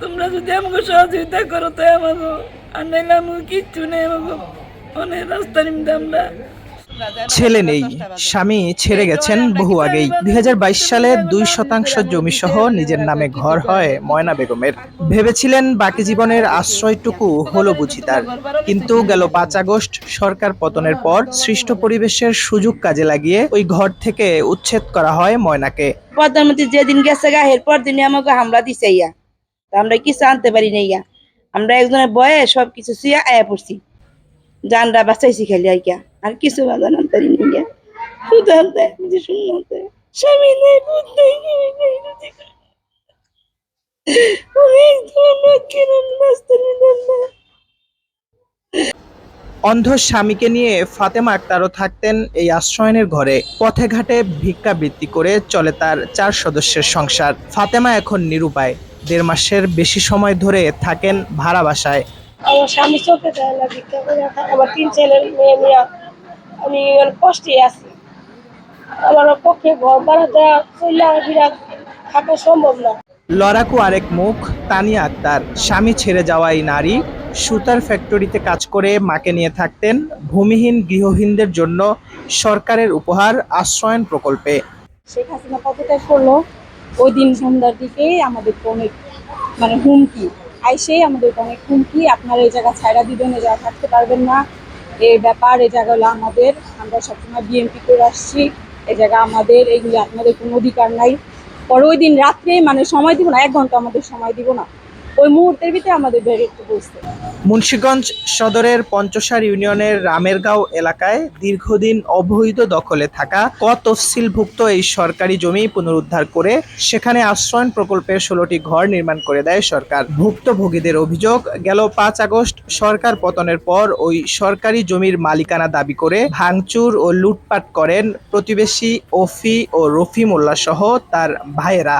তোমরা যদি আমাকে সহযোগিতা করো তো আমাকে আর নাইলে আমাকে কিচ্ছু নেই আমাকে অনেক রাস্তা নিমতে আমরা ছেলে নেই স্বামী ছেড়ে গেছেন বহু আগেই। দুই সালে দুই শতাংশ জমি সহ নিজের নামে ঘর হয় ময়না বেগমের। ভেবেছিলেন বাকি জীবনের আশ্রয়টুকু হলো বুঝি তার। কিন্তু গেল পাঁচ আগস্ট সরকার পতনের পর সৃষ্ট পরিবেশের সুযোগ কাজে লাগিয়ে ওই ঘর থেকে উচ্ছেদ করা হয় ময়নাকে। প্রধানমন্ত্রী যেদিন গেছে গা এরপর দিনে আমাকে হামলা দিছে ইয়া। আমরা কিছু আনতে পারি না ইয়া আমরা একজনের বয়ে সব কিছু শুয়ে আয়া পড়ছি। জানরা বাঁচাইছি খালি আর পারি শুধু আনতে কিছু শূন্য আনতে স্বামী নেই নেই নেই, অন্ধ স্বামীকে নিয়ে ফাতেমা আক্তারও থাকতেন এই আশ্রয়নের ঘরে। পথে ঘাটে ভিক্ষাবৃত্তি করে চলে তার চার সদস্যের সংসার। ফাতেমা এখন নিরুপায়। দেড় মাসের বেশি সময় ধরে থাকেন ভাড়া বাসায়। আমার স্বামী চোখে দেয় না ভিক্ষা করে আমার তিন ছেলের মেয়ে নিয়ে আমি কষ্টে আছি। আমার পক্ষে ঘর ভাড়া দেওয়া থাকা সম্ভব না। লড়াকু আরেক মুখ তানিয়া আক্তার। স্বামী ছেড়ে যাওয়া এই নারী সুতার ফ্যাক্টরিতে কাজ করে মাকে নিয়ে থাকতেন ভূমিহীন গৃহহীনদের জন্য সরকারের উপহার আশ্রয়ন প্রকল্পে। শেখ হাসিনা পদত্যাগ করল? ওই দিন সন্ধ্যার দিকে আমাদের অনেক মানে হুমকি। আইসেই আমাদের অনেক হুমকি, আপনারা এই জায়গা ছায়রা দিবেন, এই জায়গা থাকতে পারবেন না। এই ব্যাপার, এই জায়গা হলো আমাদের। আমরা সবসময় বিএনপি করে আসছি। এ জায়গা আমাদের এগুলি আপনাদের কোনো অধিকার নাই। পরে ওই দিন রাত্রে মানে সময় দিব না, এক ঘণ্টা আমাদের সময় দিব না। ওই মুহূর্তের ভিতরে আমাদের বেরোতে বসতে মুন্সিগঞ্জ সদরের পঞ্চসার ইউনিয়নের রামেরগাঁও এলাকায় দীর্ঘদিন অবৈধ দখলে থাকা ক তফসিলভুক্ত এই সরকারি জমি পুনরুদ্ধার করে সেখানে আশ্রয়ন প্রকল্পের ষোলোটি ঘর নির্মাণ করে দেয় সরকার। ভুক্তভোগীদের অভিযোগ, গেল পাঁচ আগস্ট সরকার পতনের পর ওই সরকারি জমির মালিকানা দাবি করে ভাঙচুর ও লুটপাট করেন প্রতিবেশী ওফি ও রফি মোল্লা সহ তার ভাইয়েরা।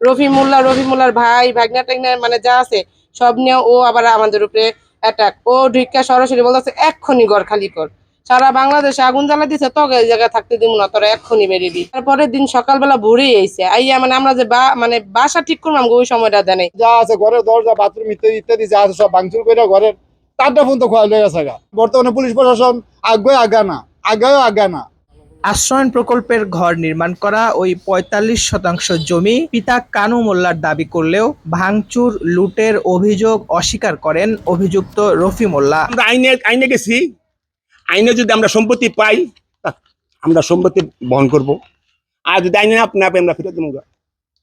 রফি মোল্লা, রফি মোল্লার ভাই ভাগনা টাগনা মানে যা আছে সব নিয়ে ও আবার আমাদের উপরে অ্যাটাক ও ঢিকা সরাসরি বলতেছে, এক্ষুনি ঘর খালি কর। সারা বাংলাদেশে আগুন জ্বালা দিছে, তোকে এই জায়গায় থাকতে দিব না, তোরা এক্ষুনি বেরিবি তারপরের দিন সকালবেলা ভোরেই আইছে। আইয়া মানে আমরা যে বা মানে বাসা ঠিক করলাম ওই সময়টা দেয় যা আছে ঘরের দরজা, বাথরুম ইত্যাদি ইত্যাদি যা আছে সব ভাঙচুর করে ঘরের তারটা ফোন তো খোয়া লেগে গেছে বর্তমানে পুলিশ প্রশাসন আগ্রহ আগা না আগাও আগা না। আশ্রয়ন প্রকল্পের ঘর নির্মাণ করা, ওই পঁয়তাল্লিশ শতাংশ জমি পিতা কানু মোল্লার দাবি করলেও ভাঙচুর, লুটের অভিযোগ অস্বীকার করেন অভিযুক্ত রফি মোল্লা। আমরা আইনে আইনে গেছি। আইনে যদি আমরা সম্পত্তি পাই আমরা সম্পত্তি বহন করব। আর যদি আইনে না পাই, আমরা ফিরে দেবো।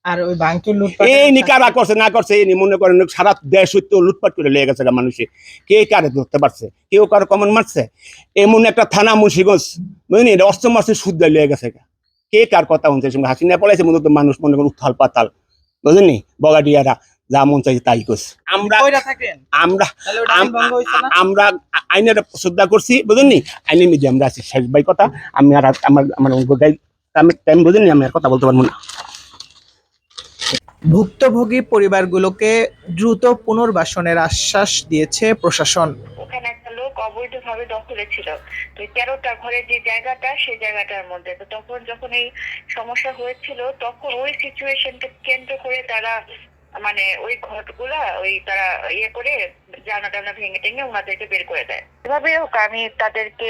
আর ওই ভাঙচুর এই নি কারা করছে না করছে এই মনে করেন সারা দেশ সত্য লুটপাট করে লেগে গেছে মানুষে। কে কারে ধরতে পারছে? কেউ কারও কমন মারছে? এমন একটা থানা মুন্সিগঞ্জ বুঝলি এটা অস্ত্র মাসে শুদ্ধ লেগে গেছে কে কার কথা শুনছে? সঙ্গে হাসিনা পড়াইছে মনে মানুষ মনে করেন উত্থাল পাতাল। বুঝলি বগাডিয়ারা যা মন চাইছে তাই করছে। আমরা আমরা আমরা আইনের শ্রদ্ধা করছি বুঝলি আইনের মিডিয়া আমরা আছি শেষ ভাই কথা। আমি আর আমার আমার আমি টাইম বুঝিনি আমি আর কথা বলতে পারব না। ভুক্তভোগী পরিবারগুলোকে দ্রুত পুনর্বাসনের আশ্বাস দিয়েছে প্রশাসন। ওখানে একটা লোক অবৈধভাবে দখলে ছিল। তো তেরোটা ঘরের যে জায়গাটা সেই জায়গাটার মধ্যে। তো তখন যখন এই সমস্যা হয়েছিল তখন ওই সিচুয়েশনকে কেন্দ্র করে তারা মানে ওই ঘরগুলা ওই তারা ইয়ে করে জানা টানা ভেঙে টেঙে ওনাদেরকে বের করে দেয়। এভাবে হোক আমি তাদেরকে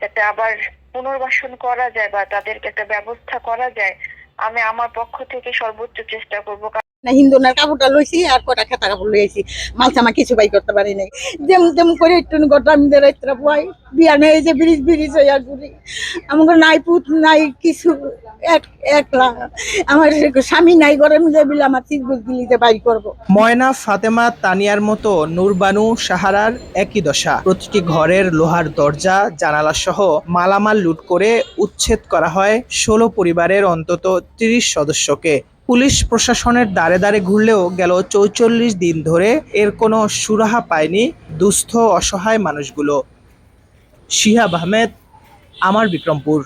যাতে আবার পুনর্বাসন করা যায় বা তাদেরকে একটা ব্যবস্থা করা যায় আমি আমার পক্ষ থেকে সর্বোচ্চ চেষ্টা করব। না হিন্দু না কাপড়টা লইছি আর কটা খেতা কাপড় লইছি আমার কিছু বাই করতে পারি নাই। যেমন তেমন করে একটু গোটা আমি রাত্রা বয়, বিয়া নেই যে ব্রিজ ব্রিজ হইয়া ঘুরি। আমার নাই পুত, নাই কিছু আমার স্বামী নাই আমার বাই করব। ময়না, ফাতেমা, তানিয়ার মতো নূরবানু সাহারার একই দশা। প্রতিটি ঘরের লোহার দরজা জানালা সহ মালামাল লুট করে উচ্ছেদ করা হয় ষোলো পরিবারের অন্তত তিরিশ সদস্যকে। পুলিশ প্রশাসনের দ্বারে দ্বারে ঘুরলেও গেল চৌচল্লিশ দিন ধরে এর কোনো সুরাহা পায়নি দুস্থ, অসহায় মানুষগুলো। শিহাব আহমেদ, আমার বিক্রমপুর।